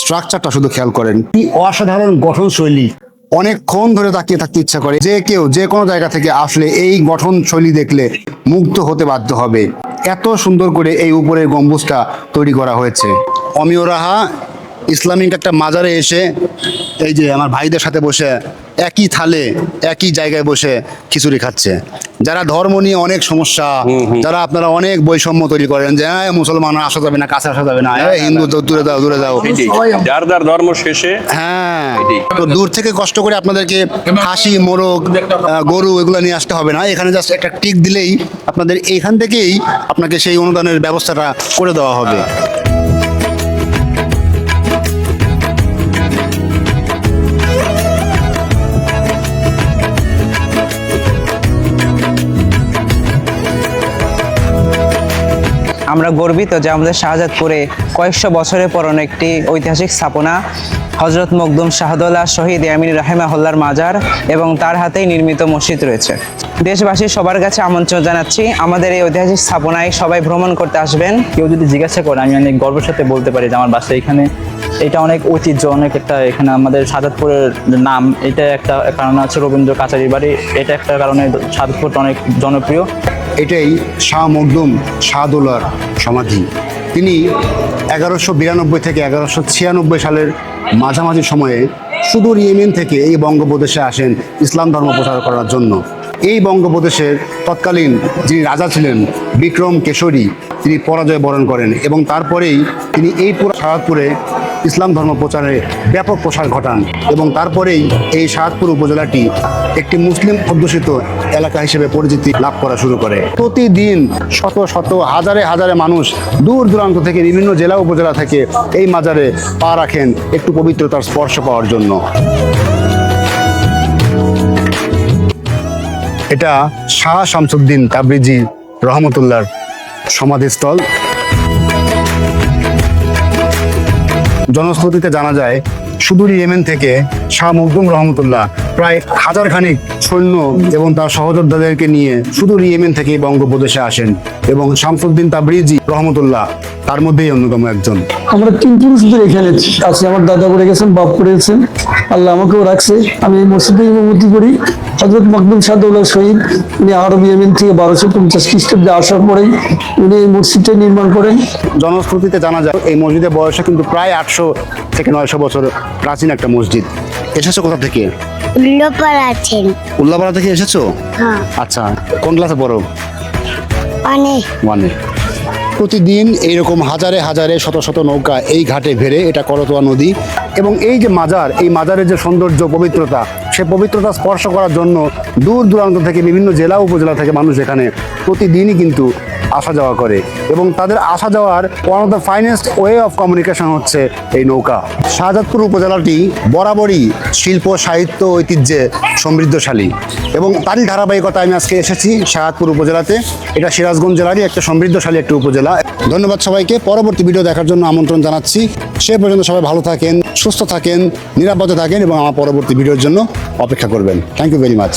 স্ট্রাকচারটা শুধু খেয়াল করেন। কি অসাধারণ গঠনশৈলী। অনেকক্ষণ ধরে তাকিয়ে থাকতে ইচ্ছা করে যে কেউ যে কোনো জায়গা থেকে আসলে এই গঠন শৈলী দেখলে মুগ্ধ হতে বাধ্য হবে। এত সুন্দর করে এই উপরের গম্বুজটা তৈরি করা হয়েছে। অমিয় রাহা ইসলামিক একটা মাজারে এসে এই যে আমার ভাইদের সাথে বসে একই থালে একই জায়গায় বসে খিচুড়ি খাচ্ছে। যারা ধর্ম নিয়ে অনেক সমস্যা যারা আপনারা অনেক বৈষম্য তৈরি করেন যে হ্যাঁ, মুসলমান আসা যাবে না কাছে আসা যাবে না হিন্দু তো দূরে দাও দূরে দাও। যার যার ধর্ম শেষে হ্যাঁ। তো দূর থেকে কষ্ট করে আপনাদেরকে খাসি মোরগ গরু এগুলো নিয়ে আসতে হবে না। এখানে জাস্ট একটা টিক দিলেই আপনাদের এইখান থেকেই আপনাকে সেই অনুদানের ব্যবস্থাটা করে দেওয়া হবে। আমরা গর্বিত যে আমাদের শাহজাদপুরে কয়েকশো বছরের পুরনো একটি ঐতিহাসিক স্থাপনা হজরত মকদুম শাহদুল্লাহ শহীদ ইয়ামিন রাহেমাহুল্লার মাজার এবং তার হাতেই নির্মিত মসজিদ রয়েছে। দেশবাসী সবার কাছে আমন্ত্রণ জানাচ্ছি, আমাদের এই ঐতিহাসিক স্থাপনায় সবাই ভ্রমণ করতে আসবেন। কেউ যদি জিজ্ঞাসা করে, আমি অনেক গর্বের সাথে বলতে পারি যে আমার বাসা এখানে। এটা অনেক ঐতিহ্য, অনেক একটা এখানে আমাদের সাজাদপুরের নাম। এটা একটা কারণ আছে রবীন্দ্র কাচারির বাড়ি। এটা একটা কারণে সাজাদপুরটা অনেক জনপ্রিয়। এটাই শাহ মকদুম শাহদুল্লার সমাধি। তিনি এগারোশো বিরানব্বই থেকে এগারোশো ছিয়ানব্বই সালের মাঝামাঝি সময়ে সুদূর ইয়েমেন থেকে এই বঙ্গপ্রদেশে আসেন ইসলাম ধর্ম প্রচার করার জন্য। এই বঙ্গপ্রদেশের তৎকালীন যিনি রাজা ছিলেন বিক্রম কেশরী, তিনি পরাজয় বরণ করেন এবং তারপরেই তিনি এই পুরো সাহাদপুরে ইসলাম ধর্ম প্রচারে ব্যাপক প্রসার ঘটান এবং তারপরেই এই সাহাদপুর উপজেলাটি একটি মুসলিম অধ্যুষিত এলাকা হিসেবে পরিচিতি লাভ করা শুরু করে। প্রতিদিন শত শত, হাজারে হাজারে মানুষ দূর দূরান্ত থেকে বিভিন্ন জেলা উপজেলা থেকে এই মাজারে পা রাখেন একটু পবিত্রতার স্পর্শ পাওয়ার জন্য। এটা শাহ শামসুদ্দিন তাবরিজি রহমতুল্লাহর সমাধিস্থল। জনশ্রুতিতে জানা যায়, সুদূর ইয়েমেন থেকে শাহ মকদুম রহমতুল্লাহ প্রায় হাজার খানিক সৈন্য এবং তার সহযোদ্ধাদেরকে নিয়ে সুদূর ইয়েমেন থেকে বঙ্গপ্রদেশে আসেন এবং শামসুদ্দিন তাবরিজি রহমতুল্লাহ তার মধ্যেই অন্যতম একজন। আমরা তিন পুরুষ ধরে এখানে আছি। আমার দাদা করে গেছেন, বাপ করে গেছেন। আল্লাহ আমাকেও রাখছে। আমি এই মসজিদে করি। হজরত মকদুম সাদুল্লাহ শহীদ উনি আরব ইয়েমেন থেকে বারোশো পঞ্চাশ খ্রিস্টাব্দে আসার পরেই উনি এই মসজিদটা নির্মাণ করেন। জনশ্রুতিতে জানা যায় এই মসজিদের বয়সে কিন্তু প্রায় আটশো থেকে নয়শো বছর প্রাচীন একটা মসজিদ। এসেছ কোথা থেকে? আছেন। উল্লাপাড়া থেকে এসেছ? হ্যাঁ। আচ্ছা কোন ক্লাসে পড়ো? অনেক প্রতিদিন এইরকম হাজারে হাজারে শত শত নৌকা এই ঘাটে ভেড়ে এটা করতোয়া নদী এবং এই যে মাজার, এই মাজারের যে সৌন্দর্য, পবিত্রতা, সে পবিত্রতা স্পর্শ করার জন্য দূর দূরান্ত থেকে বিভিন্ন জেলা, উপজেলা থেকে মানুষ এখানে প্রতিদিনই কিন্তু আসা যাওয়া করে এবং তাদের আসা যাওয়ার one of the finest way of communication হচ্ছে এই নৌকা। শাহজাদপুর উপজেলাটি বরাবরই শিল্প, সাহিত্য, ঐতিহ্যে সমৃদ্ধশালী এবং তারই ধারাবাহিকতা আমি আজকে এসেছি শাহজাদপুর উপজেলাতে। এটা সিরাজগঞ্জ জেলারই একটা সমৃদ্ধশালী একটি উপজেলা। ধন্যবাদ সবাইকে। পরবর্তী ভিডিও দেখার জন্য আমন্ত্রণ জানাচ্ছি। সে পর্যন্ত সবাই ভালো থাকেন, সুস্থ থাকেন, নিরাপদে থাকেন এবং আমার পরবর্তী ভিডিওর জন্য অপেক্ষা করবেন। Thank you very much